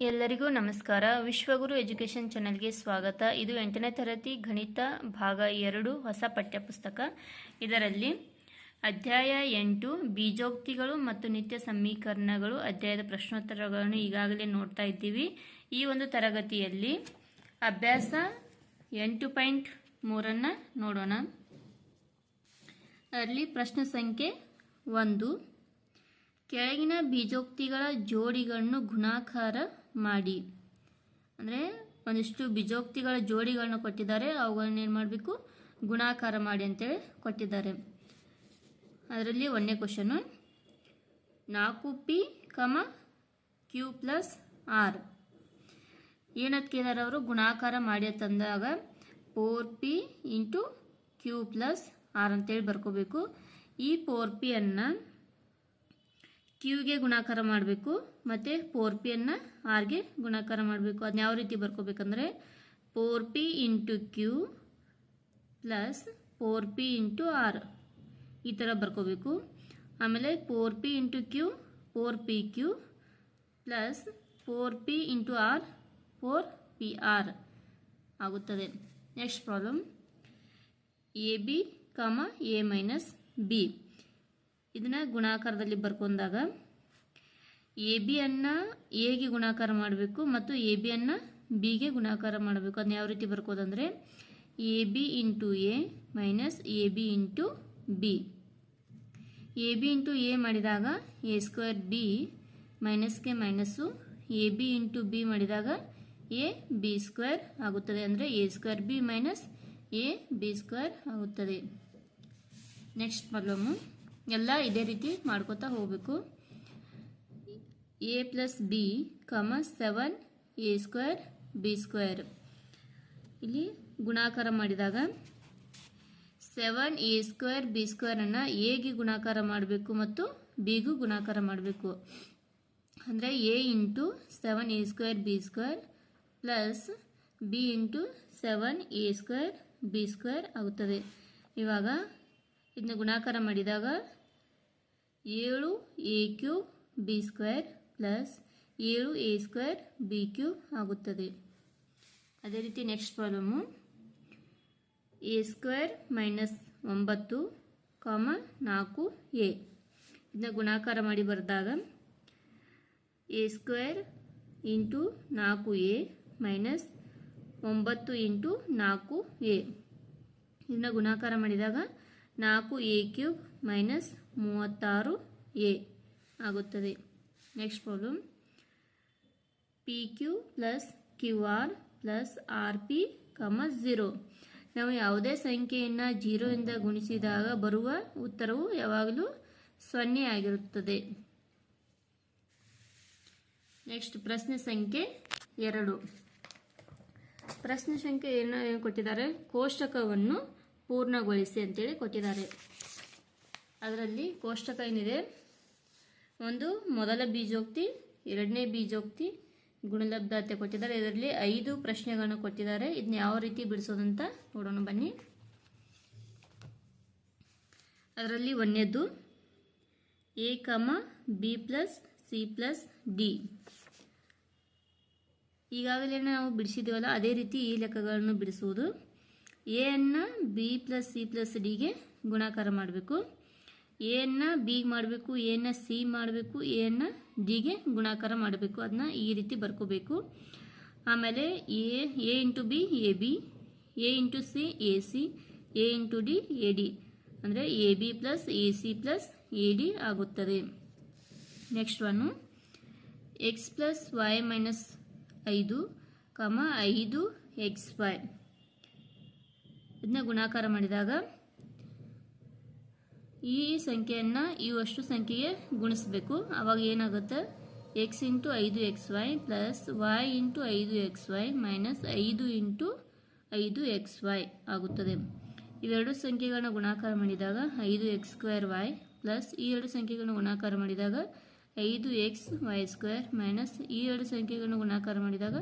ಎಲ್ಲರಿಗೂ ನಮಸ್ಕಾರ. ವಿಶ್ವಗುರು ಎಜುಕೇಷನ್ ಚಾನೆಲ್ಗೆ ಸ್ವಾಗತ. ಇದು ಎಂಟನೇ ತರಗತಿ ಗಣಿತ ಭಾಗ ಎರಡು ಹೊಸ ಪಠ್ಯಪುಸ್ತಕ. ಇದರಲ್ಲಿ ಅಧ್ಯಾಯ ಎಂಟು, ಬೀಜೋಕ್ತಿಗಳು ಮತ್ತು ನಿತ್ಯ ಸಮೀಕರಣಗಳು, ಅಧ್ಯಾಯದ ಪ್ರಶ್ನೋತ್ತರಗಳನ್ನು ಈಗಾಗಲೇ ನೋಡ್ತಾ ಇದ್ದೀವಿ. ಈ ಒಂದು ತರಗತಿಯಲ್ಲಿ ಅಭ್ಯಾಸ ಎಂಟು ಪಾಯಿಂಟ್ ಮೂರನ್ನು ನೋಡೋಣ. ಅಲ್ಲಿ ಪ್ರಶ್ನೆ ಸಂಖ್ಯೆ ಒಂದು. ಕೆಳಗಿನ ಬೀಜೋಕ್ತಿಗಳ ಜೋಡಿಗಳನ್ನು ಗುಣಾಕಾರ ಮಾಡಿ. ಅಂದರೆ ಒಂದಿಷ್ಟು ಬೀಜೋಕ್ತಿಗಳ ಜೋಡಿಗಳನ್ನ ಕೊಟ್ಟಿದ್ದಾರೆ. ಅವುಗಳನ್ನ ಏನು ಮಾಡಬೇಕು? ಗುಣಾಕಾರ ಮಾಡಿ ಅಂತೇಳಿ ಕೊಟ್ಟಿದ್ದಾರೆ. ಅದರಲ್ಲಿ ಒಂದನೇ ಕ್ವಶನು ನಾಲ್ಕು P comma Q plus R. ಏನಂತ ಕೇಳಿದಾರೆ ಅವರು? ಗುಣಾಕಾರ ಮಾಡಿ ತಂದಾಗ four P into Q plus R ಅಂತೇಳಿ ಬರ್ಕೋಬೇಕು. ಈ ಫೋರ್ ಪಿ ಅನ್ನು ಕ್ಯೂಗೆ ಗುಣಾಕಾರ ಮಾಡಬೇಕು, ಮತ್ತು ಫೋರ್ ಪಿಯನ್ನು ಆರ್ಗೆ ಗುಣಾಕಾರ ಮಾಡಬೇಕು. ಅದನ್ನ ಯಾವ ರೀತಿ ಬರ್ಕೋಬೇಕಂದ್ರೆ four P into Q plus four P into R ಈ ಥರ ಬರ್ಕೋಬೇಕು. ಆಮೇಲೆ four P into Q four P Q plus four P into R four P R ಆಗುತ್ತದೆ. Next problem A B comma A minus B ಇದನ್ನು ಗುಣಾಕಾರದಲ್ಲಿ ಬರ್ಕೊಂಡಾಗ A B ಅನ್ನು ಎಗೆ ಗುಣಾಕಾರ ಮಾಡಬೇಕು ಮತ್ತು ಎ ಬಿ ಅನ್ನು ಬಿಗೆ ಗುಣಾಕಾರ ಮಾಡಬೇಕು. ಅದನ್ನ ಯಾವ ರೀತಿ ಬರ್ಕೋದಂದರೆ A B into A minus A B into B. A B into A ಮಾಡಿದಾಗ A square B ಮೈನಸ್ಗೆ minus A B into B ಮಾಡಿದಾಗ ಎ ಬಿ ಸ್ಕ್ವೇರ್ ಆಗುತ್ತದೆ. ಅಂದರೆ A square B minus A B square ಆಗುತ್ತದೆ. Next problem ಎಲ್ಲ ಇದೇ ರೀತಿ ಮಾಡ್ಕೋತಾ ಹೋಗಬೇಕು. A plus B comma seven A square B square ಇಲ್ಲಿ ಗುಣಾಕಾರ ಮಾಡಿದಾಗ ಸೆವೆನ್ ಎ ಸ್ಕ್ವೇರ್ ಬಿ ಸ್ಕ್ವೇರನ್ನು ಎಗೆ ಗುಣಾಕಾರ ಮಾಡಬೇಕು ಮತ್ತು ಬಿಗೂ ಗುಣಾಕಾರ ಮಾಡಬೇಕು. ಅಂದರೆ A into seven A square B square plus B into seven A square B square ಆಗುತ್ತದೆ. ಇವಾಗ ಇದನ್ನ ಗುಣಾಕಾರ ಮಾಡಿದಾಗ ಏಳು A cube B square plus ಏಳು ಎ ಸ್ಕ್ವೇರ್ ಬಿ ಕ್ಯೂಬ್ ಆಗುತ್ತದೆ. ಅದೇ ರೀತಿ next problem A square minus ಒಂಬತ್ತು ಕಾಮ ನಾಲ್ಕು ಎ. ಇದನ್ನ ಗುಣಾಕಾರ ಮಾಡಿ ಬರೆದಾಗ ಎ ಸ್ಕ್ವೇರ್ ಇಂಟು ನಾಲ್ಕು ಎ ಮೈನಸ್ ಒಂಬತ್ತು ಇಂಟು ನಾಲ್ಕು ಎ. ಇದನ್ನ ಗುಣಾಕಾರ ಮಾಡಿದಾಗ ನಾಲ್ಕು ಎ ಕ್ಯೂಬ್ ಮೈನಸ್ ಮೂವತ್ತಾರು ಎ ಆಗುತ್ತದೆ. Next problem P Q plus Q R plus R P comma zero ನಾವು ಯಾವುದೇ ಸಂಖ್ಯೆಯನ್ನು ಜೀರೋಯಿಂದ ಗುಣಿಸಿದಾಗ ಬರುವ ಉತ್ತರವು ಯಾವಾಗಲೂ ಸೊನ್ನೆ ಆಗಿರುತ್ತದೆ. ನೆಕ್ಸ್ಟ್ ಪ್ರಶ್ನೆ ಸಂಖ್ಯೆ ಎರಡು. ಪ್ರಶ್ನೆ ಸಂಖ್ಯೆ ಏನು ಕೊಟ್ಟಿದ್ದಾರೆ? ಕೋಷ್ಟಕವನ್ನು ಪೂರ್ಣಗೊಳಿಸಿ ಅಂತೇಳಿ ಕೊಟ್ಟಿದ್ದಾರೆ. ಅದರಲ್ಲಿ ಕೋಷ್ಟಕ ಏನಿದೆ? ಒಂದು, ಮೊದಲ ಬೀಜೋಕ್ತಿ, ಎರಡನೇ ಬೀಜೋಕ್ತಿ ಗುಣಲಬ್ಧತೆ ಕೊಟ್ಟಿದ್ದಾರೆ. ಇದರಲ್ಲಿ ಐದು ಪ್ರಶ್ನೆಗಳನ್ನು ಕೊಟ್ಟಿದ್ದಾರೆ. ಇದನ್ನ ಯಾವ ರೀತಿ ಬಿಡಿಸೋದಂತ ನೋಡೋಣ, ಬನ್ನಿ. ಅದರಲ್ಲಿ ಒಂದನೇದು A comma, B plus, C plus, D. ಈಗಾಗಲೇ ನಾವು ಬಿಡಿಸಿದ್ದೀವಲ್ಲ ಅದೇ ರೀತಿ ಈ ಲೆಕ್ಕಗಳನ್ನು ಬಿಡಿಸುವುದು. ಎ ಅನ್ನು ಬಿ ಪ್ಲಸ್, ಸಿ ಪ್ಲಸ್ ಡಿಗೆ ಗುಣಾಕಾರ ಮಾಡಬೇಕು. ಎನ್ನು ಬಿಗೆ ಮಾಡಬೇಕು ಎನ್ನ ಸಿ ಮಾಡಬೇಕು ಎನ್ನ ಡಿಗೆ ಗುಣಾಕಾರ ಮಾಡಬೇಕು. ಅದನ್ನ ಈ ರೀತಿ ಬರ್ಕೋಬೇಕು. ಆಮೇಲೆ A A into B, A B, A into C, A C, A into D, A D. ಅಂದರೆ A B plus A C plus A D ಆಗುತ್ತದೆ. Next one X plus Y minus ಐದು ಕಮ ಐದು X Y. ಇದನ್ನ ಗುಣಾಕಾರ ಮಾಡಿದಾಗ ಈ ಸಂಖ್ಯೆಯನ್ನು ಇವಷ್ಟು ಸಂಖ್ಯೆಗೆ ಗುಣಿಸಬೇಕು. ಆವಾಗ ಏನಾಗುತ್ತೆ? ಎಕ್ಸ್ ಇಂಟು ಐದು X Y plus Y into ಐದು ಎಕ್ಸ್ ವೈ ಮೈನಸ್ ಐದು ಇಂಟು ಐದು ಎಕ್ಸ್ ವೈ ಆಗುತ್ತದೆ. ಇವೆರಡು ಸಂಖ್ಯೆಗಳನ್ನ ಗುಣಾಕಾರ ಮಾಡಿದಾಗ ಐದು ಎಕ್ಸ್ ಸ್ಕ್ವೇರ್ ವೈ ಪ್ಲಸ್ ಈ ಎರಡು ಸಂಖ್ಯೆಗಳನ್ನು ಗುಣಾಕಾರ ಮಾಡಿದಾಗ ಐದು ಎಕ್ಸ್ ವೈ ಸ್ಕ್ವೇರ್ ಮೈನಸ್ ಈ ಎರಡು ಸಂಖ್ಯೆಗಳನ್ನು ಗುಣಾಕಾರ ಮಾಡಿದಾಗ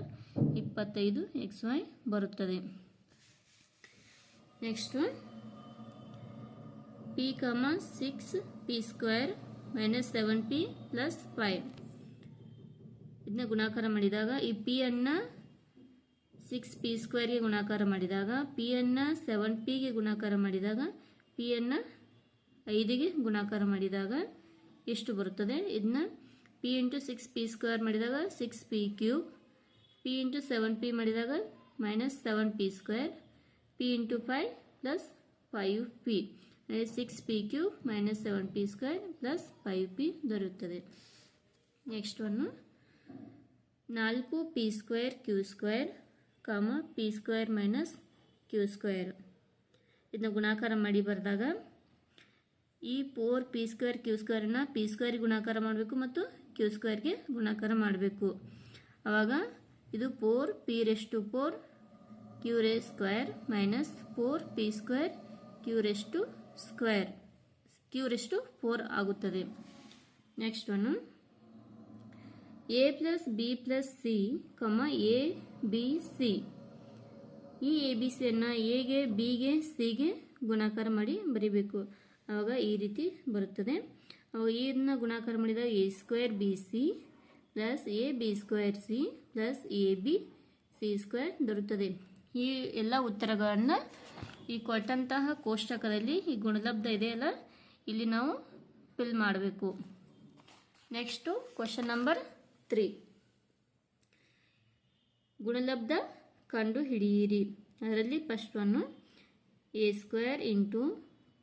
ಇಪ್ಪತ್ತೈದು ಎಕ್ಸ್ ವೈ ಬರುತ್ತದೆ. Next P comma six P square minus seven P plus five ಇದನ್ನ ಗುಣಾಕಾರ ಮಾಡಿದಾಗ ಈ ಪಿ ಅನ್ನು ಸಿಕ್ಸ್ ಪಿ ಸ್ಕ್ವೇರ್ಗೆ ಗುಣಾಕಾರ ಮಾಡಿದಾಗ ಪಿ ಅನ್ನು ಸೆವೆನ್ ಪಿಗೆ ಗುಣಾಕಾರ ಮಾಡಿದಾಗ ಪಿ ಅನ್ನು ಐದಿಗೆ ಗುಣಾಕಾರ ಮಾಡಿದಾಗ ಎಷ್ಟು ಬರುತ್ತದೆ? ಇದನ್ನ P into six P square ಮಾಡಿದಾಗ six P cube P into seven P ಮಾಡಿದಾಗ minus seven P square P into five plus five P six P Q minus seven P square plus five P ದೊರೆಯುತ್ತದೆ. Next one ನಾಲ್ಕು P square Q square comma P square minus Q square ಇದನ್ನ ಗುಣಾಕಾರ ಮಾಡಿ ಬರೆದಾಗ ಈ four P square Q ಸ್ಕ್ವೇರನ್ನು P ಸ್ಕ್ವೇರ್ಗೆ ಗುಣಾಕಾರ ಮಾಡಬೇಕು ಮತ್ತು ಕ್ಯೂ ಸ್ಕ್ವೇರ್ಗೆ ಗುಣಾಕಾರ ಮಾಡಬೇಕು. ಆವಾಗ ಇದು four P raised to four Q raise square minus four P square Q raised to square. Q ಎಷ್ಟು? ಫೋರ್ ಆಗುತ್ತದೆ. Next one. A plus B plus C comma A B C. ಈ ಎ ಬಿ ಸಿಯನ್ನು ಎಗೆ ಬಿಗೆ ಸಿಗೆ ಗುಣಾಕಾರ ಮಾಡಿ ಬರಿಬೇಕು. ಆವಾಗ ಈ ರೀತಿ ಬರುತ್ತದೆ. ಅವಾಗ ಇದನ್ನ ಗುಣಾಕಾರ ಮಾಡಿದಾಗ A square B C plus A B square C plus A B C square ದೊರೆಯುತ್ತದೆ. ಈ ಎಲ್ಲ ಉತ್ತರಗಳನ್ನು ಈ ಕೊಟ್ಟಂತಹ ಕೋಷ್ಟಕದಲ್ಲಿ ಈ ಗುಣಲಬ್ಧ ಇದೆಯಲ್ಲ ಇಲ್ಲಿ ನಾವು ಫಿಲ್ ಮಾಡಬೇಕು. ನೆಕ್ಸ್ಟು ಕ್ವಶನ್ ನಂಬರ್ ತ್ರೀ ಗುಣಲಬ್ಧ ಕಂಡು ಹಿಡಿಯಿರಿ ಅದರಲ್ಲಿ first one A square into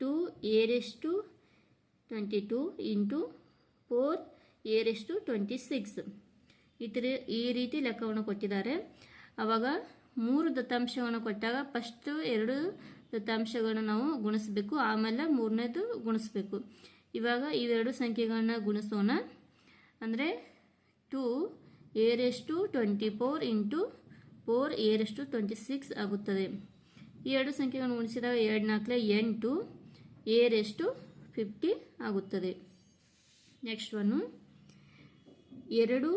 two A raised to raised to twenty two into four A raised to raised to twenty six ಈ ಈ ರೀತಿ ಲೆಕ್ಕವನ್ನು ಕೊಟ್ಟಿದ್ದಾರೆ. ಆವಾಗ ಮೂರು ದತ್ತಾಂಶವನ್ನು ಕೊಟ್ಟಾಗ ಫಸ್ಟು ಎರಡು ದತ್ತಾಂಶಗಳನ್ನು ನಾವು ಗುಣಿಸಬೇಕು. ಆಮೇಲೆ ಮೂರನೇದು ಗುಣಿಸ್ಬೇಕು. ಇವಾಗ ಇವೆರಡು ಸಂಖ್ಯೆಗಳನ್ನ ಗುಣಿಸೋಣ. ಅಂದರೆ two A raised to twenty four into four A raised to twenty six ಆಗುತ್ತದೆ. ಈ ಎರಡು ಸಂಖ್ಯೆಗಳನ್ನು ಗುಣಿಸಿದಾಗ ಎರಡು ನಾಲ್ಕಲೆ ಎಂಟು ಏರೆಷ್ಟು ಫಿಫ್ಟಿ ಆಗುತ್ತದೆ. ನೆಕ್ಸ್ಟ್ ಒನ್ನು ಎರಡು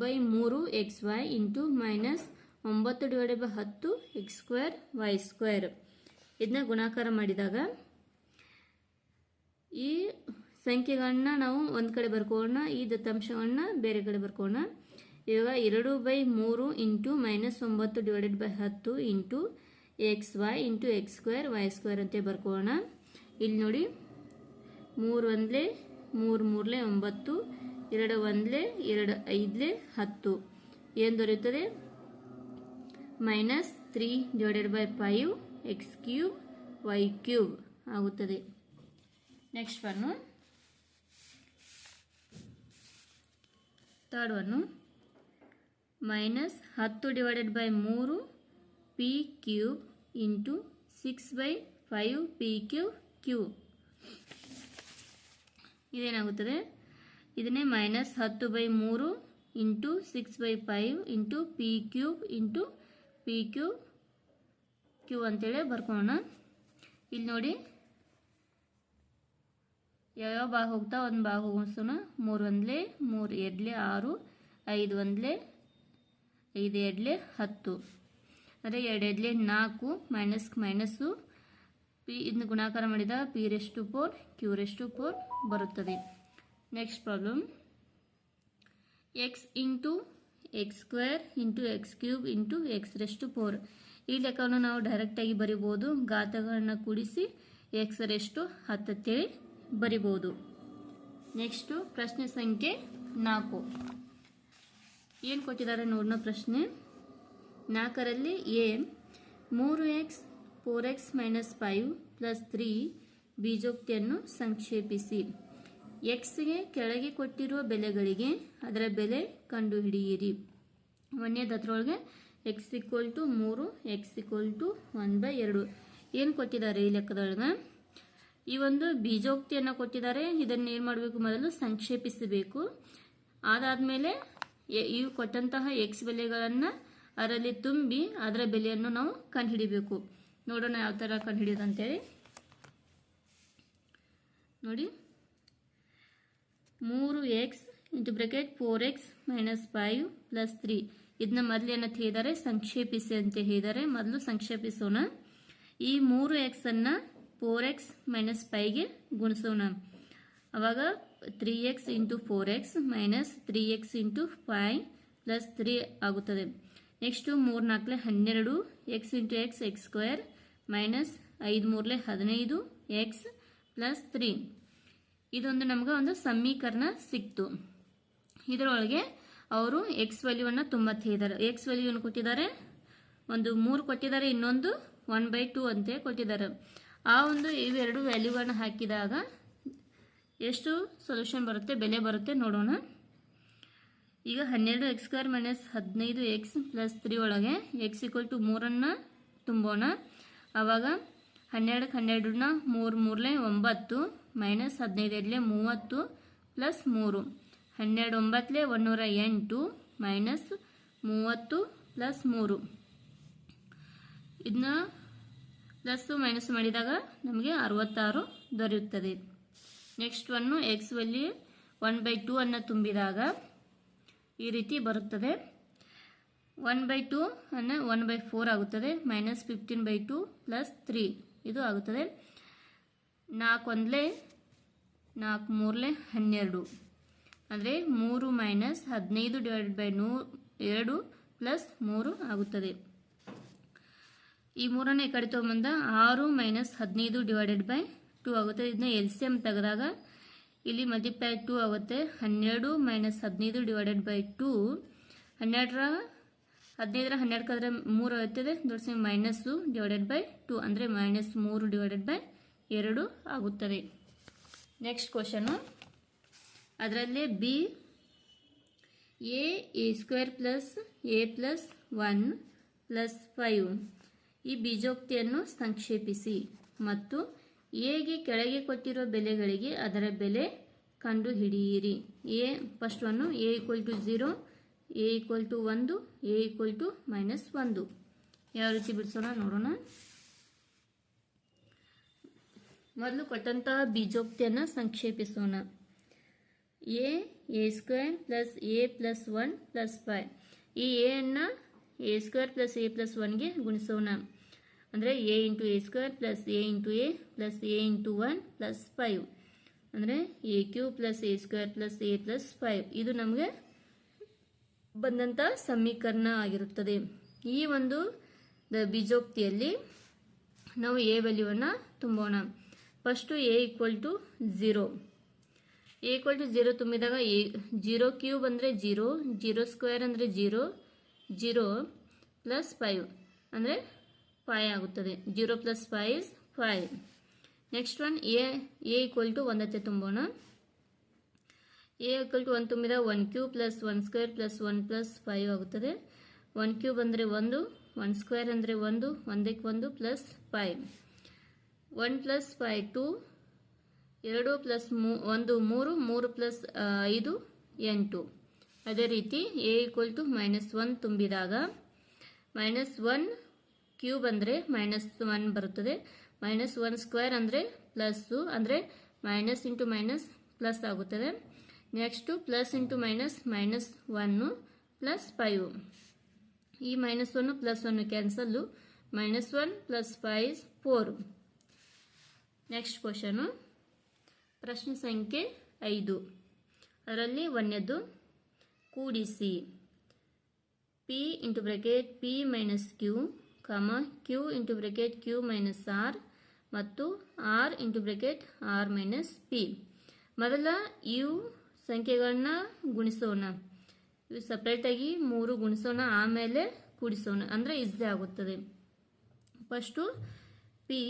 ಬೈ ಮೂರು ಎಕ್ಸ್ ವೈ ಇಂಟು ಮೈನಸ್ ಒಂಬತ್ತು ಡಿವೈಡೆಡ್ ಬೈ ಹತ್ತು, ಎಕ್ಸ್ ಸ್ಕ್ವೇರ್, ವೈ ಸ್ಕ್ವೇರ್. ಇದನ್ನ ಗುಣಾಕಾರ ಮಾಡಿದಾಗ ಈ ಸಂಖ್ಯೆಗಳನ್ನ ನಾವು ಒಂದು ಕಡೆ ಬರ್ಕೋಣ ಈ ದತ್ತಾಂಶಗಳನ್ನ ಬೇರೆ ಕಡೆ ಬರ್ಕೋಣ ಇವಾಗ ಎರಡು ಬೈ ಮೂರು ಇಂಟು ಮೈನಸ್ ಒಂಬತ್ತು ಡಿವೈಡೆಡ್ ಬೈ ಹತ್ತು into X Y into X square, Y square ಅಂತ ಬರ್ಕೋಣ ಇಲ್ಲಿ ನೋಡಿ, ಮೂರು ಒಂದಲೇ ಮೂರು ಮೂರಲೇ ಒಂಬತ್ತು, ಎರಡು ಒಂದಲೇ ಎರಡು ಐದಲೇ ಹತ್ತು. ಏನು ದೊರೆಯುತ್ತದೆ? Minus three divided by five X cube Y cube ಆಗುತ್ತದೆ. Next one third one minus ಹತ್ತು ಡಿವೈಡೆಡ್ ಬೈ ಮೂರು P cube into six by five P cube Q ಇದೇನಾಗುತ್ತದೆ? ಇದನ್ನೇ ಮೈನಸ್ ಹತ್ತು ಬೈ ಮೂರು into six by five into P cube into P Q Q ಅಂತೇಳಿ ಬರ್ಕೊಳ್ಳೋಣ ಇಲ್ಲಿ ನೋಡಿ. ಯಾವ್ಯಾವ ಭಾಗ ಹೋಗ್ತಾ ಒಂದು ಭಾಗ ಹೋಗಿಸೋಣ ಮೂರು ಒಂದ್ಲೆ, ಮೂರು ಎರಡ್ಲೆ ಆರು, ಐದು ಒಂದ್ಲೆ, ಐದು ಎರಡ್ಲೆ ಹತ್ತು. ಅಂದರೆ ಎರಡು ಎರಡ್ಲೆ ನಾಲ್ಕು ಮೈನಸ್ ಮೈನಸ್ಸು ಪಿ ಇದನ್ನು ಗುಣಾಕಾರ ಮಾಡಿದ P raised to four Q raised to four ಬರುತ್ತದೆ. Next problem X into X square into X cube into X raised to four ಈ ಲೆಕ್ಕವನ್ನು ನಾವು ಡೈರೆಕ್ಟಾಗಿ ಬರಿಬೋದು. ಘಾತಗಳನ್ನು ಕೂಡಿಸಿ ಎಕ್ಸ್ ರೆಸ್ಟು ಹತ್ತತ್ತೇಳಿ ಬರಿಬೋದು. ನೆಕ್ಸ್ಟು ಪ್ರಶ್ನೆ ಸಂಖ್ಯೆ ನಾಲ್ಕು. ಏನು ಕೊಟ್ಟಿದ್ದಾರೆ ನೋಡೋಣ ಪ್ರಶ್ನೆ? ನಾಲ್ಕರಲ್ಲಿ ಎ ಮೂರು X four X minus five plus three ಬೀಜೋಕ್ತಿಯನ್ನು ಸಂಕ್ಷೇಪಿಸಿ. ಎಕ್ಸ್ಗೆ ಕೆಳಗೆ ಕೊಟ್ಟಿರುವ ಬೆಲೆಗಳಿಗೆ ಅದರ ಬೆಲೆ ಕಂಡುಹಿಡಿಯಿರಿ. ಒಂದನೇದು ಅದರೊಳಗೆ ಎಕ್ಸ್ ಇಕ್ವಲ್ ಟು ಮೂರು X equal to one by ಎರಡು. ಏನು ಕೊಟ್ಟಿದ್ದಾರೆ ಈ ಲೆಕ್ಕದೊಳಗೆ? ಈ ಒಂದು ಬೀಜೋಕ್ತಿಯನ್ನು ಕೊಟ್ಟಿದ್ದಾರೆ. ಇದನ್ನು ಏನು ಮಾಡಬೇಕು? ಮೊದಲು ಸಂಕ್ಷೇಪಿಸಬೇಕು. ಅದಾದಮೇಲೆ ಇವು ಕೊಟ್ಟಂತಹ ಎಕ್ಸ್ ಬೆಲೆಗಳನ್ನು ಅದರಲ್ಲಿ ತುಂಬಿ ಅದರ ಬೆಲೆಯನ್ನು ನಾವು ಕಂಡುಹಿಡಿಬೇಕು. ನೋಡೋಣ ಯಾವ ಥರ ಕಂಡುಹಿಡಿಯೋದು ಅಂತೇಳಿ ನೋಡಿ. ಮೂರು X into bracket four X minus five plus three. ಇದನ್ನ ಮೊದಲು ಏನಂತ ಹೇಳಿದ್ದಾರೆ ಸಂಕ್ಷೇಪಿಸಿ ಅಂತ ಹೇಳಿದ್ದಾರೆ ಮೊದಲು ಸಂಕ್ಷೇಪಿಸೋಣ. ಈ ಮೂರು ಎಕ್ಸನ್ನು ಫೋರ್ ಎಕ್ಸ್ ಮೈನಸ್ ಫೈವ್ಗೆ ಗುಣಿಸೋಣ. ಅವಾಗ three X into four X minus three X into five plus three ಆಗುತ್ತದೆ. ನೆಕ್ಸ್ಟು ಮೂರು ನಾಲ್ಕಲೆ ಹನ್ನೆರಡು, X into X X square minus ಐದು ಮೂರಲೆ ಹದಿನೈದು, ಎಕ್ಸ್ ಪ್ಲಸ್ ತ್ರೀ. ಇದೊಂದು ನಮ್ಗೆ ಒಂದು ಸಮೀಕರಣ ಸಿಕ್ತು. ಇದರೊಳಗೆ ಅವರು ಎಕ್ಸ್ ವ್ಯಾಲ್ಯೂವನ್ನು ತುಂಬತ್ತೆ ಇದ್ದಾರೆ ಎಕ್ಸ್ ವ್ಯಾಲ್ಯೂವನ್ನು ಕೊಟ್ಟಿದ್ದಾರೆ. ಒಂದು ಮೂರು ಕೊಟ್ಟಿದ್ದಾರೆ, ಇನ್ನೊಂದು ಒನ್ ಬೈ ಟೂ ಅಂತ ಕೊಟ್ಟಿದ್ದಾರೆ. ಆ ಒಂದು ಇವೆರಡು ವ್ಯಾಲ್ಯೂಗಳನ್ನು ಹಾಕಿದಾಗ ಎಷ್ಟು ಸೊಲ್ಯೂಷನ್ ಬರುತ್ತೆ, ಬೆಲೆ ಬರುತ್ತೆ ನೋಡೋಣ. ಈಗ ಹನ್ನೆರಡು ಎಕ್ಸ್ ಸ್ಕ್ವೇರ್ ಮೈನಸ್ ಹದಿನೈದು ಎಕ್ಸ್ ಪ್ಲಸ್ ತ್ರೀ ಒಳಗೆ ಎಕ್ಸ್ ಈಕ್ವಲ್ ಟು ಮೂರನ್ನು ತುಂಬೋಣ. ಆವಾಗ ಹನ್ನೆರಡಕ್ಕೆ ಹನ್ನೆರಡನ್ನ ಮೂರು ಮೂರಲೇ ಒಂಬತ್ತು. ಮೈನಸ್ ಹದಿನೈದು ಎರಡಲೆ ಮೂವತ್ತು ಪ್ಲಸ್ ಮೂರು. ಹನ್ನೆರಡು ಒಂಬತ್ತಲೆ ಒಂದೂರ ಎಂಟು ಮೈನಸ್ ಮೂವತ್ತು ಪ್ಲಸ್ ಮೂರು. ಇದನ್ನ ಪ್ಲಸ್ಸು ಮೈನಸ್ ಮಾಡಿದಾಗ ನಮಗೆ ಅರವತ್ತಾರು ದೊರೆಯುತ್ತದೆ. Next one X value one by two ಅನ್ನು ತುಂಬಿದಾಗ ಈ ರೀತಿ ಬರುತ್ತದೆ. ಒನ್ ಬೈ ಟೂ ಅನ್ನು ಒನ್ ಬೈ ಫೋರ್ ಆಗುತ್ತದೆ. Minus fifteen by two plus three ಇದು ಆಗುತ್ತದೆ. ನಾಲ್ಕು ಒಂದಲೇ ನಾಲ್ಕು ಮೂರಲೆ ಹನ್ನೆರಡು. ಅಂದರೆ ಮೂರು ಮೈನಸ್ ಹದಿನೈದು ಡಿವೈಡೆಡ್ ಬೈ ನೂ, ಎರಡು ಪ್ಲಸ್ ಮೂರು ಆಗುತ್ತದೆ. ಈ ಮೂರನ್ನು ಈ ಕಡೆ ತೊಗೊಂಬಂದ ಆರು ಮೈನಸ್ ಹದಿನೈದು ಡಿವೈಡೆಡ್ ಬೈ ಟೂ ಆಗುತ್ತೆ. ಇದನ್ನ ಎಲ್ ಸಿ ಎಂ ತೆಗೆದಾಗ ಇಲ್ಲಿ ಮಲ್ಟಿಪ್ಲೈ ಟೂ ಆಗುತ್ತೆ. ಹನ್ನೆರಡು ಮೈನಸ್ ಹದಿನೈದು ಡಿವೈಡೆಡ್ ಬೈ ಟೂ ಹನ್ನೆರಡರ, ಹದಿನೈದರ ಹನ್ನೆರಡು ಕದ್ರೆ ಮೂರು ಆಗುತ್ತದೆ. ದೊಡ್ಡ ಮೈನಸ್ಸು ಡಿವೈಡೆಡ್ ಬೈ ಟೂ ಅಂದರೆ ಮೈನಸ್ ಮೂರು ಡಿವೈಡೆಡ್ ಬೈ ಎರಡು ಆಗುತ್ತದೆ. ನೆಕ್ಸ್ಟ್ ಕ್ವಶನು ಅದರಲ್ಲಿ B A A square plus A plus one plus five ಈ ಬೀಜೋಕ್ತಿಯನ್ನು ಸಂಕ್ಷೇಪಿಸಿ. ಮತ್ತು ಎಗೆ ಕೆಳಗೆ ಕೊಟ್ಟಿರೋ ಬೆಲೆಗಳಿಗೆ ಅದರ ಬೆಲೆ ಕಂಡು ಹಿಡಿಯಿರಿ A first one A equal to zero A equal to ಒಂದು ಎ ಈಕ್ವಲ್ ಟು ಮೈನಸ್ ಒಂದು. ಯಾವ ರೀತಿ ಬಿಡಿಸೋಣ? ನೋಡೋಣ. ಮೊದಲು ಕೊಟ್ಟಂತಹ ಬೀಜೋಕ್ತಿಯನ್ನು ಸಂಕ್ಷೇಪಿಸೋಣ. A A square plus A plus one plus five ಈ ಎನ್ನು A square plus A plus ಒನ್ಗೆ ಗುಣಿಸೋಣ. ಅಂದರೆ A into A square plus A into A plus A into one plus five ಅಂದರೆ A cube plus A square plus A plus five ಇದು ನಮಗೆ ಬಂದಂಥ ಸಮೀಕರಣ ಆಗಿರುತ್ತದೆ. ಈ ಒಂದು ಬೀಜೋಕ್ತಿಯಲ್ಲಿ ನಾವು ಎ ವ್ಯಾಲ್ಯೂವನ್ನು ತುಂಬೋಣ. First A equal to zero. A equal to zero ತುಂಬಿದಾಗ ಎ ಜೀರೋ ಕ್ಯೂಬ್ ಅಂದರೆ ಜೀರೋ ಜೀರೋ ಸ್ಕ್ವೇರ್ ಅಂದರೆ ಜೀರೋ ಜೀರೋ ಪ್ಲಸ್ ಫೈವ್ ಅಂದರೆ ಫೈ ಆಗುತ್ತದೆ. Zero plus five is five. Next one A A equal to ಒಂದತ್ತೆ ತುಂಬೋಣ. A equal to ಒಂದು ತುಂಬಿದಾಗ one cube plus one square plus one plus five ಆಗುತ್ತದೆ. One cube ಅಂದರೆ ಒಂದು, one square ಅಂದರೆ ಒಂದು, ಒಂದಕ್ಕೆ ಒಂದು plus five. One plus five two, ಎರಡು ಪ್ಲಸ್ ಮೂ, ಒಂದು ಮೂರು ಮೂರು ಪ್ಲಸ್ ಐದು, ಎಂಟು. ಅದೇ ರೀತಿ a equal to minus one ತುಂಬಿದಾಗ, ಮೈನಸ್ ಒನ್ ಕ್ಯೂಬ್ ಅಂದರೆ ಮೈನಸ್ ಒನ್ ಬರುತ್ತದೆ. ಮೈನಸ್ ಒನ್ ಸ್ಕ್ವೇರ್ ಅಂದರೆ ಪ್ಲಸ್ಸು ಅಂದರೆ ಮೈನಸ್ ಇಂಟು ಮೈನಸ್ ಪ್ಲಸ್ ಆಗುತ್ತದೆ. Next plus into minus minus one plus five. ಈ minus one plus one cancel minus one plus five four. Next question ಪ್ರಶ್ನೆ ಸಂಖ್ಯೆ ಐದು. ಅದರಲ್ಲಿ ಒಂದನೇದು ಕೂಡಿಸಿ. P into bracket p minus q comma q into bracket q minus r ಮತ್ತು r into bracket r minus p ಮೊದಲ ಇವು ಸಂಖ್ಯೆಗಳನ್ನ ಗುಣಿಸೋಣ. ಇವು ಸಪ್ರೇಟಾಗಿ ಮೂರು ಗುಣಿಸೋಣ, ಆಮೇಲೆ ಕೂಡಿಸೋಣ. ಅಂದರೆ ಇಸ್ದೇ ಆಗುತ್ತದೆ. First p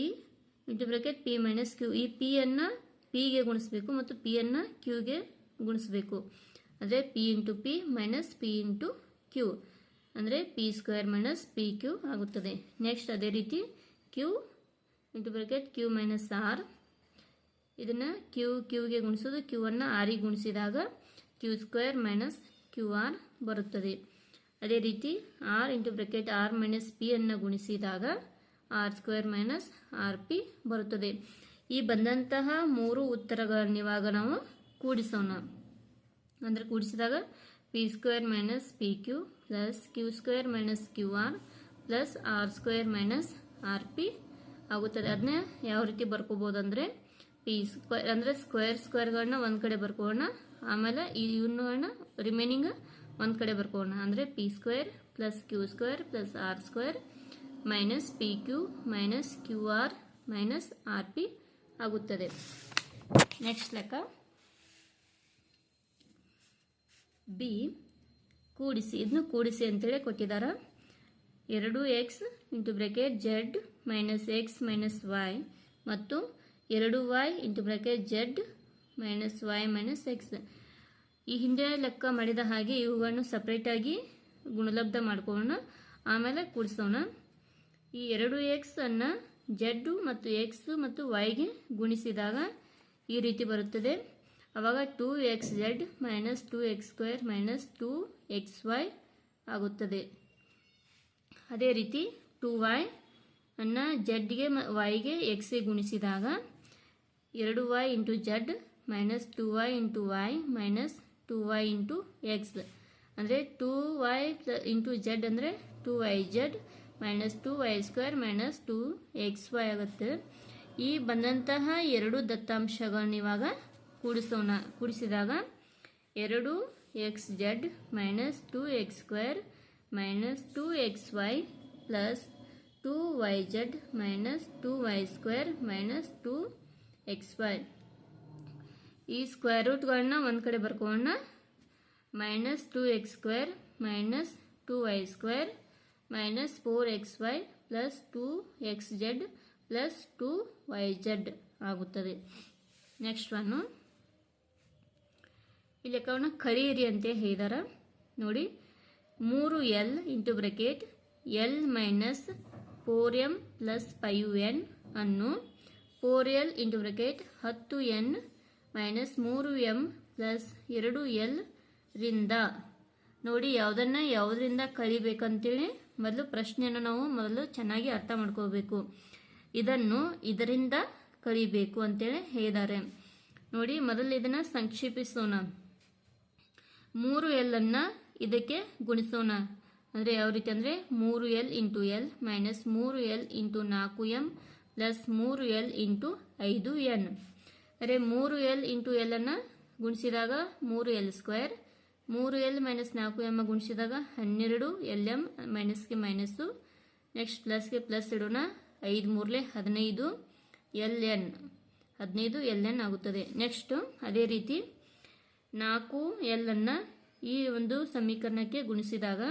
into bracket p minus q ಈ ಪಿಯನ್ನು ಪಿಗೆ ಗುಣಿಸಬೇಕು ಮತ್ತು ಪಿಯನ್ನು ಕ್ಯೂಗೆ ಗುಣಿಸಬೇಕು. ಅಂದರೆ p into p minus p into q ಅಂದರೆ p square minus p q ಆಗುತ್ತದೆ. ನೆಕ್ಸ್ಟ್ ಅದೇ ರೀತಿ q into bracket q minus r ಇದನ್ನು ಕ್ಯೂ ಕ್ಯೂಗೆ ಗುಣಿಸೋದು. ಕ್ಯೂ ಅನ್ನು ಆರಿಗೆ ಗುಣಿಸಿದಾಗ q square minus q r ಬರುತ್ತದೆ. ಅದೇ ರೀತಿ r into bracket r minus p ಅನ್ನು ಗುಣಿಸಿದಾಗ r square minus R P ಬರುತ್ತದೆ. ಈ ಬಂದಂತಹ ಮೂರು ಉತ್ತರಗಳನ್ನು ಇವಾಗ ನಾವು ಕೂಡಿಸೋಣ. ಅಂದರೆ ಕೂಡಿಸಿದಾಗ p square minus p q plus q square minus q r plus r square minus r p ಆಗುತ್ತದೆ. ಅದನ್ನ ಯಾವ ರೀತಿ ಬರ್ಕೋಬೋದು ಅಂದರೆ ಪಿ ಸ್ಕ್ವೇರ್ ಅಂದರೆ ಸ್ಕ್ವೇರ್ ಸ್ಕ್ವೇರ್ಗಳನ್ನ ಒಂದು ಕಡೆ ಬರ್ಕೋಣ, ಆಮೇಲೆ ಇವನ್ನ ರಿಮೈನಿಂಗ್ ಒಂದು ಕಡೆ ಬರ್ಕೋಣ. ಅಂದರೆ p square plus q square plus r square minus p q minus q r minus r p ಆಗುತ್ತದೆ. ನೆಕ್ಸ್ಟ್ ಲೆಕ್ಕ. ಬಿ ಕೂಡಿಸಿ, ಇದನ್ನು ಕೂಡಿಸಿ ಅಂತೇಳಿ ಕೊಟ್ಟಿದ್ದಾರೆ ಎರಡು x into bracket z minus x minus y ಮತ್ತು ಎರಡು y into bracket z minus y minus x ಈ ಹಿಂದೆ ಲೆಕ್ಕ ಮಾಡಿದ ಹಾಗೆ ಇವುಗಳನ್ನು ಸಪ್ರೇಟಾಗಿ ಗುಣಲಬ್ಧ ಮಾಡ್ಕೊಳ್ಳೋಣ. ಆಮೇಲೆ ಕೂಡಿಸೋಣ. ಈ ಎರಡು ಎಕ್ಸ್ ಅನ್ನು ಜೆಡ್ಡು ಮತ್ತು ಎಕ್ಸ್ ಮತ್ತು ವೈಗೆ ಗುಣಿಸಿದಾಗ ಈ ರೀತಿ ಬರುತ್ತದೆ. ಆವಾಗ two x z minus two x square minus two x y ಆಗುತ್ತದೆ. ಅದೇ ರೀತಿ ಟೂ ವೈ ಅನ್ನು ಜೆಡ್ಗೆ ವೈಗೆ ಎಕ್ಸ್ಗೆ ಗುಣಿಸಿದಾಗ ಎರಡು y into z minus two y into y minus two y into x ಅಂದರೆ ಟೂ ವೈ ಇಂಟು ಜೆಡ್ ಅಂದರೆ two y z minus two y square minus two x y ಆಗುತ್ತೆ. ಈ ಬಂದಂತಹ ಎರಡು ದತ್ತಾಂಶಗಳನ್ನ ಇವಾಗ ಕೂಡಿಸೋಣ, ಕೂಡಿಸಿದಾಗ ಎರಡು x z minus two x square minus two x y plus two y z minus two y square minus two x y ಈ ಸ್ಕ್ವೇರ್ ರೂಟ್ಗಳನ್ನ ಒಂದು ಕಡೆ ಬರ್ಕೊಳ್ಳೋಣ. Minus two x square minus two y square minus four x y plus two x z plus two y z ಆಗುತ್ತದೆ. Next one ಈ ಲೆಕ್ಕವನ್ನು ಕರೀರಿ ಅಂತ ಹೇಳಿದಾರ. ನೋಡಿ, ಮೂರು l into bracket l minus four m plus five n ಅನ್ನು four L into bracket ಹತ್ತು ಎನ್ ಮೈನಸ್ ಮೂರು ಎಂ ಪ್ಲಸ್ ಎರಡು ಎಲ್ ರಿಂದ. ನೋಡಿ, ಯಾವುದನ್ನು ಯಾವುದರಿಂದ ಕಳಿಬೇಕಂತೇಳಿ ಮೊದಲು ಪ್ರಶ್ನೆಯನ್ನು ನಾವು ಮೊದಲು ಚೆನ್ನಾಗಿ ಅರ್ಥ ಮಾಡ್ಕೋಬೇಕು. ಇದನ್ನು ಇದರಿಂದ ಕಲಿಬೇಕು ಅಂತೇಳಿ ಹೇಳಿದ್ದಾರೆ. ನೋಡಿ, ಮೊದಲು ಇದನ್ನು ಸಂಕ್ಷೇಪಿಸೋಣ. ಮೂರು ಎಲ್ ಅನ್ನು ಇದಕ್ಕೆ ಗುಣಿಸೋಣ. ಅಂದರೆ ಯಾವ ರೀತಿ ಅಂದರೆ ಮೂರು ಎಲ್ ಇಂಟು ಎಲ್ ಮೈನಸ್ ಮೂರು ಎಲ್ ಇಂಟು ನಾಲ್ಕು ಎಂ ಪ್ಲಸ್ ಮೂರು ಎಲ್ ಇಂಟು ಐದು ಎನ್ ಅಂದರೆ ಮೂರು ಎಲ್ ಇಂಟು ಎಲ್ ಅನ್ನು ಗುಣಿಸಿದಾಗ ಮೂರು ಎಲ್ ಸ್ಕ್ವೇರ್ ಮೂರು ಎಲ್ ಮೈನಸ್ ನಾಲ್ಕು ಎಂ ಗುಣಿಸಿದಾಗ ಹನ್ನೆರಡು ಎಲ್ ಎಂ ಮೈನಸ್ಗೆ ಮೈನಸ್ಸು. ನೆಕ್ಸ್ಟ್ ಪ್ಲಸ್ಗೆ ಪ್ಲಸ್ ಇಡೋಣ. ಐದು ಮೂರಲೆ ಹದಿನೈದು ಎಲ್ ಎನ್. ಹದಿನೈದು ಎಲ್ ಎನ್ ಆಗುತ್ತದೆ. ನೆಕ್ಸ್ಟು ಅದೇ ರೀತಿ ನಾಲ್ಕು ಎಲ್ ಅನ್ನು ಈ ಒಂದು ಸಮೀಕರಣಕ್ಕೆ ಗುಣಿಸಿದಾಗ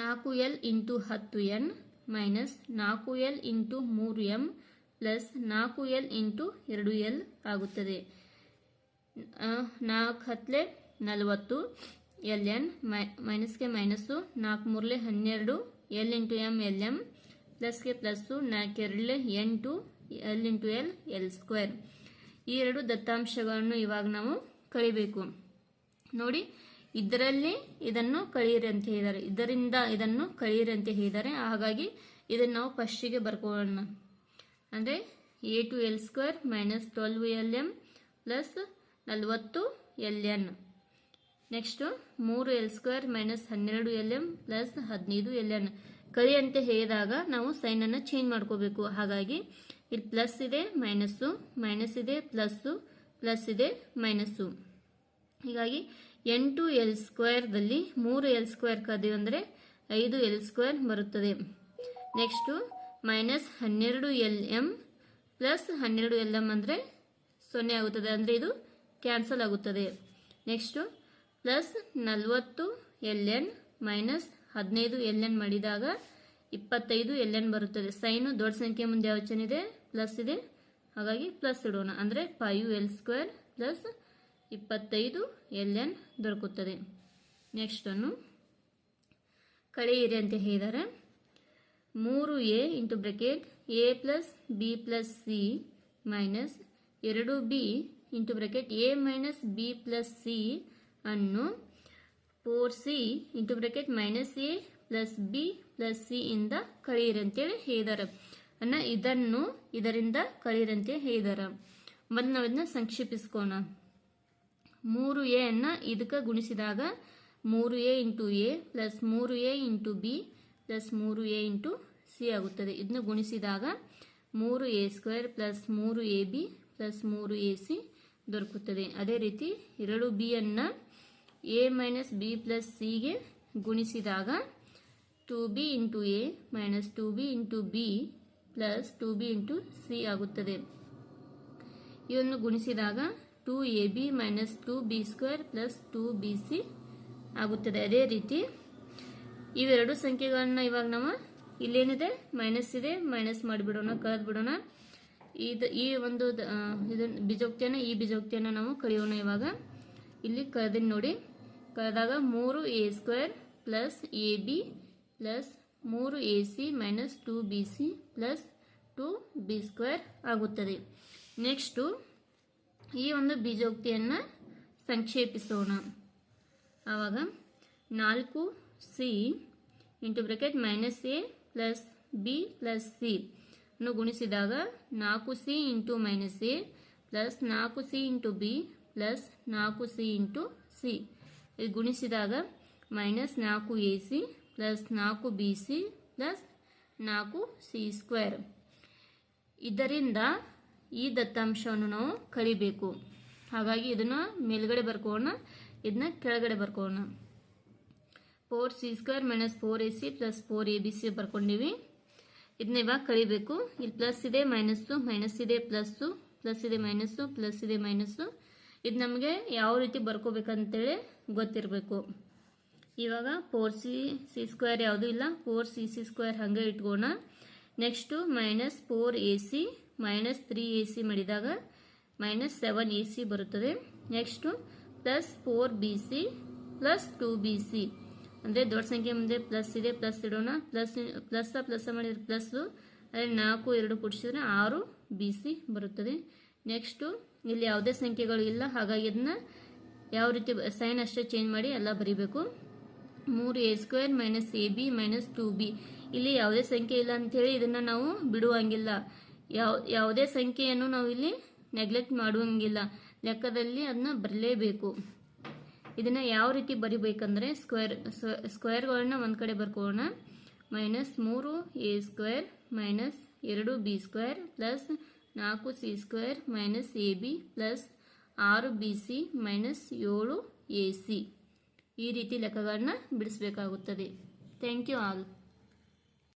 ನಾಲ್ಕು ಎಲ್ ಇಂಟು ಹತ್ತು ಎನ್ ಮೈನಸ್ ನಾಲ್ಕು ಎಲ್ ಇಂಟು ಮೂರು ಎಂ ಪ್ಲಸ್ ನಾಲ್ಕು ಎಲ್ ಇಂಟು ಎರಡು ಎಲ್ ಆಗುತ್ತದೆ. ನಾಲ್ಕು ಹತ್ತಲೆ ನಲವತ್ತು, ಎಲ್ ಎನ್, ಮೈ, ಮೈನಸ್ಗೆ ಮೈನಸ್ಸು, ನಾಲ್ಕು ಮೂರಲೆ ಹನ್ನೆರಡು, l into m, l m, ಪ್ಲಸ್ಗೆ plus, ನಾಲ್ಕು ಎರಡಲೆ ಎಂಟು, l into l l square. ಈ ಎರಡು ದತ್ತಾಂಶಗಳನ್ನು ಇವಾಗ ನಾವು ಕಳಿಬೇಕು. ನೋಡಿ, ಇದರಲ್ಲಿ ಇದನ್ನು ಕಳೆಯಿರಿ ಅಂತ ಹೇಳಿದ್ದಾರೆ. ಇದರಿಂದ ಇದನ್ನು ಕಳೆಯಿರಿ ಅಂತ ಹೇಳಿದ್ದಾರೆ. ಹಾಗಾಗಿ ಇದನ್ನು ನಾವು ಫಸ್ಟಿಗೆ ಬರ್ಕೊಳ್ಳೋಣ. ಅಂದರೆ eight l square minus twelve l m plus ನಲವತ್ತು ಎಲ್ ಎನ್. ನೆಕ್ಸ್ಟು ಮೂರು ಎಲ್ ಸ್ಕ್ವೇರ್ ಮೈನಸ್ ಹನ್ನೆರಡು ಎಲ್ ಎಂ ಪ್ಲಸ್ ಹದಿನೈದು ಎಲ್ ಎನ್ ಕಳಿ ಅಂತ ಹೇಳಿದಾಗ ನಾವು ಸೈನನ್ನು ಚೇಂಜ್ ಮಾಡ್ಕೋಬೇಕು. ಹಾಗಾಗಿ, ಇಲ್ಲಿ ಪ್ಲಸ್ ಇದೆ ಮೈನಸ್ಸು ಮೈನಸ್ ಇದೆ ಪ್ಲಸ್ಸು ಪ್ಲಸ್ ಇದೆ ಮೈನಸ್ಸು ಹೀಗಾಗಿ, ಎಂಟು ಎಲ್ ಸ್ಕ್ವೇರ್ದಲ್ಲಿ ಮೂರು ಎಲ್ ಸ್ಕ್ವೇರ್ ಕದೀವಿ ಅಂದರೆ ಐದು ಎಲ್ ಸ್ಕ್ವೇರ್ ಬರುತ್ತದೆ. ನೆಕ್ಸ್ಟು ಮೈನಸ್ ಹನ್ನೆರಡು ಎಲ್ ಎಂ ಪ್ಲಸ್ ಹನ್ನೆರಡು ಎಲ್ ಎಂ ಅಂದರೆ ಸೊನ್ನೆ ಆಗುತ್ತದೆ. ಅಂದರೆ ಇದು ಕ್ಯಾನ್ಸಲ್ ಆಗುತ್ತದೆ. ನೆಕ್ಸ್ಟು ಪ್ಲಸ್ ನಲವತ್ತು ಎಲ್ ಎನ್ ಮೈನಸ್ ಹದಿನೈದು ಎಲ್ ಎನ್ ಮಾಡಿದಾಗ ಇಪ್ಪತ್ತೈದು ಎಲ್ ಎನ್ ಬರುತ್ತದೆ. ಸೈನು ದೊಡ್ಡ ಸಂಖ್ಯೆ ಮುಂದೆ ಯಾವ ಇದೆ ಪ್ಲಸ್ ಇದೆ. ಹಾಗಾಗಿ ಪ್ಲಸ್ ಇಡೋಣ. ಅಂದರೆ ಫೈವ್ ಎಲ್ ಸ್ಕ್ವೇರ್ ಪ್ಲಸ್ ಇಪ್ಪತ್ತೈದು ಎಲ್ ಎನ್ ದೊರಕುತ್ತದೆ ನೆಕ್ಸ್ಟನ್ನು ಕಳೆಯಿರಿ ಅಂತ ಹೇಳಿದ್ದಾರೆ. ಮೂರು a into bracket a plus b plus c minus ಎರಡು b into bracket a minus b plus c ಅನ್ನು four c into bracket minus a plus b plus c ಇಂದ ಕಳೆಯಿರಿ ಅಂತೇಳಿ ಹೇಳಿದ್ದಾರೆ ಅನ್ನ ಇದನ್ನು ಇದರಿಂದ ಕಳೆಯಿರಿ ಹೇಳಿದಾರ. ಮತ್ತು ನಾವು ಇದನ್ನ ಸಂಕ್ಷೇಪಿಸ್ಕೋಣ. ಮೂರು ಎ ಅನ್ನ ಇದಕ್ಕೆ ಗುಣಿಸಿದಾಗ ಮೂರು ಎ ಇಂಟು ಎ ಪ್ಲಸ್ ಮೂರು ಎ ಇಂಟು ಬಿ ಪ್ಲಸ್ ಮೂರು ಎ ಇಂಟು ಸಿ ಆಗುತ್ತದೆ. ಇದನ್ನು ಗುಣಿಸಿದಾಗ ಮೂರು ಎ ಸ್ಕ್ವೇರ್ ಪ್ಲಸ್ ಮೂರು ಎ ಬಿ ಪ್ಲಸ್ ಮೂರು ಎ ಸಿ ದೊರಕುತ್ತದೆ. ಅದೇ ರೀತಿ ಎರಡು ಬಿಯನ್ನು ಎ ಮೈನಸ್ ಬಿ ಪ್ಲಸ್ ಸಿಗೆ ಗುಣಿಸಿದಾಗ two b into a minus two b into b plus two b into c ಆಗುತ್ತದೆ. ಇದನ್ನು ಗುಣಿಸಿದಾಗ two a b minus two b square plus two b c ಆಗುತ್ತದೆ. ಅದೇ ರೀತಿ ಇವೆರಡು ಸಂಖ್ಯೆಗಳನ್ನ ಇವಾಗ ನಾವು ಇಲ್ಲೇನಿದೆ? ಮೈನಸ್ ಇದೆ ಮೈನಸ್ ಮಾಡಿಬಿಡೋಣ ಕಳೆದು ಬಿಡೋಣ ಇದು ಈ ಒಂದು ಇದನ್ನ ಬೀಜೋಕ್ತಿಯನ್ನು ಈ ಬೀಜೋಕ್ತಿಯನ್ನು ನಾವು ಕಳೆಯೋಣ ಇವಾಗ. ಇಲ್ಲಿ ಕಳೆದಿನ ನೋಡಿ. ಕಳೆದಾಗ ಮೂರು a square plus a b plus ಮೂರು a c minus two b c plus two b square ಆಗುತ್ತದೆ. ನೆಕ್ಸ್ಟು ಈ ಒಂದು ಬೀಜೋಕ್ತಿಯನ್ನು ಸಂಕ್ಷೇಪಿಸೋಣ. ಆವಾಗ ನಾಲ್ಕು c into bracket minus a plus b plus c ಅನ್ನು ಗುಣಿಸಿದಾಗ ನಾಲ್ಕು c into minus a plus ನಾಲ್ಕು ಸಿ ಇಂಟು ಬಿ ಪ್ಲಸ್ ನಾಲ್ಕು ಸಿ ಇಂಟು ಸಿ. ಇದು ಗುಣಿಸಿದಾಗ ಮೈನಸ್ ನಾಲ್ಕು ಎ ಸಿ ಪ್ಲಸ್ ನಾಲ್ಕು ಬಿ ಸಿ ಪ್ಲಸ್ ನಾಲ್ಕು ಸಿ ಸ್ಕ್ವೇರ್ ಇದರಿಂದ ಈ ದತ್ತಾಂಶವನ್ನು ನಾವು ಕಳಿಬೇಕು ಹಾಗಾಗಿ ಇದನ್ನು ಮೇಲ್ಗಡೆ ಬರ್ಕೋಣ, ಇದನ್ನ ಕೆಳಗಡೆ ಬರ್ಕೋಣ. Four c square minus four a c plus four a b c ಬರ್ಕೊಂಡಿವಿ. ಇದನ್ನ ಇವಾಗ ಕಳಿಬೇಕು ಇಲ್ಲಿ ಪ್ಲಸ್ ಇದೆ ಮೈನಸ್ಸು ಮೈನಸ್ ಇದೆ ಪ್ಲಸ್ಸು ಪ್ಲಸ್ ಇದೆ ಮೈನಸ್ಸು ಪ್ಲಸ್ ಇದೆ ಮೈನಸ್ಸು ಇದು ನಮಗೆ ಯಾವ ರೀತಿ ಬರ್ಕೋಬೇಕಂತೇಳಿ ಗೊತ್ತಿರಬೇಕು. ಇವಾಗ ಫೋರ್ ಸಿ ಸಿ ಸ್ಕ್ವೇರ್ ಯಾವುದೂ ಇಲ್ಲ. ಫೋರ್ ಸಿ ಸಿ ಸ್ಕ್ವೇರ್ ಹಾಗೆ ಇಟ್ಕೋಣ. Next minus four a c minus three a c ಮಾಡಿದಾಗ ಮೈನಸ್ ಸೆವೆನ್ ಎ ಸಿ ಬರುತ್ತದೆ. Next plus four b c plus two b c ಅಂದರೆ ದೊಡ್ಡ ಸಂಖ್ಯೆ ಮುಂದೆ ಪ್ಲಸ್ ಇದೆ ಪ್ಲಸ್ ಇಡೋಣ. ಪ್ಲಸ್ ಪ್ಲಸ್ ಪ್ಲಸ್ ಮಾಡಿದರೆ ಪ್ಲಸ್ಸು ಅದೇ ನಾಲ್ಕು, ಎರಡು ಕುಡಿಸಿದ್ರೆ ಆರು ಬಿ ಸಿ ಬರುತ್ತದೆ. ನೆಕ್ಸ್ಟು, ಇಲ್ಲಿ ಯಾವುದೇ ಸಂಖ್ಯೆಗಳು ಇಲ್ಲ, ಹಾಗಾಗಿ ಇದನ್ನ ಯಾವ ರೀತಿ ಸೈನ್ ಅಷ್ಟೇ ಚೇಂಜ್ ಮಾಡಿ ಎಲ್ಲ ಬರಿಬೇಕು. ಮೂರು a square minus a b minus two b ಇಲ್ಲಿ ಯಾವುದೇ ಸಂಖ್ಯೆ ಇಲ್ಲ ಅಂಥೇಳಿ ಇದನ್ನು ನಾವು ಬಿಡುವಂಗಿಲ್ಲ. ಯಾವ ಯಾವುದೇ ಸಂಖ್ಯೆಯನ್ನು ನಾವು ಇಲ್ಲಿ ನೆಗ್ಲೆಕ್ಟ್ ಮಾಡುವಂಗಿಲ್ಲ. ಲೆಕ್ಕದಲ್ಲಿ ಅದನ್ನ ಬರಲೇಬೇಕು. ಇದನ್ನು ಯಾವ ರೀತಿ ಬರಿಬೇಕಂದ್ರೆ ಸ್ಕ್ವೇರ್ ಸ್ಕ್ವೇರ್ಗಳನ್ನ ಒಂದು ಕಡೆ ಬರ್ಕೋಣ ಮೈನಸ್ ಮೂರು ಎ ಸ್ಕ್ವೇರ್ ಮೈನಸ್ ಎರಡು ಬಿ ಸ್ಕ್ವೇರ್ ಪ್ಲಸ್ ನಾಲ್ಕು C square minus A B plus ಆರು ಬಿ ಸಿ ಮೈನಸ್ ಏಳು ಎ ಸಿ ಈ ರೀತಿ ಲೆಕ್ಕಗಳನ್ನ ಬಿಡಿಸಬೇಕಾಗುತ್ತದೆ. Thank you all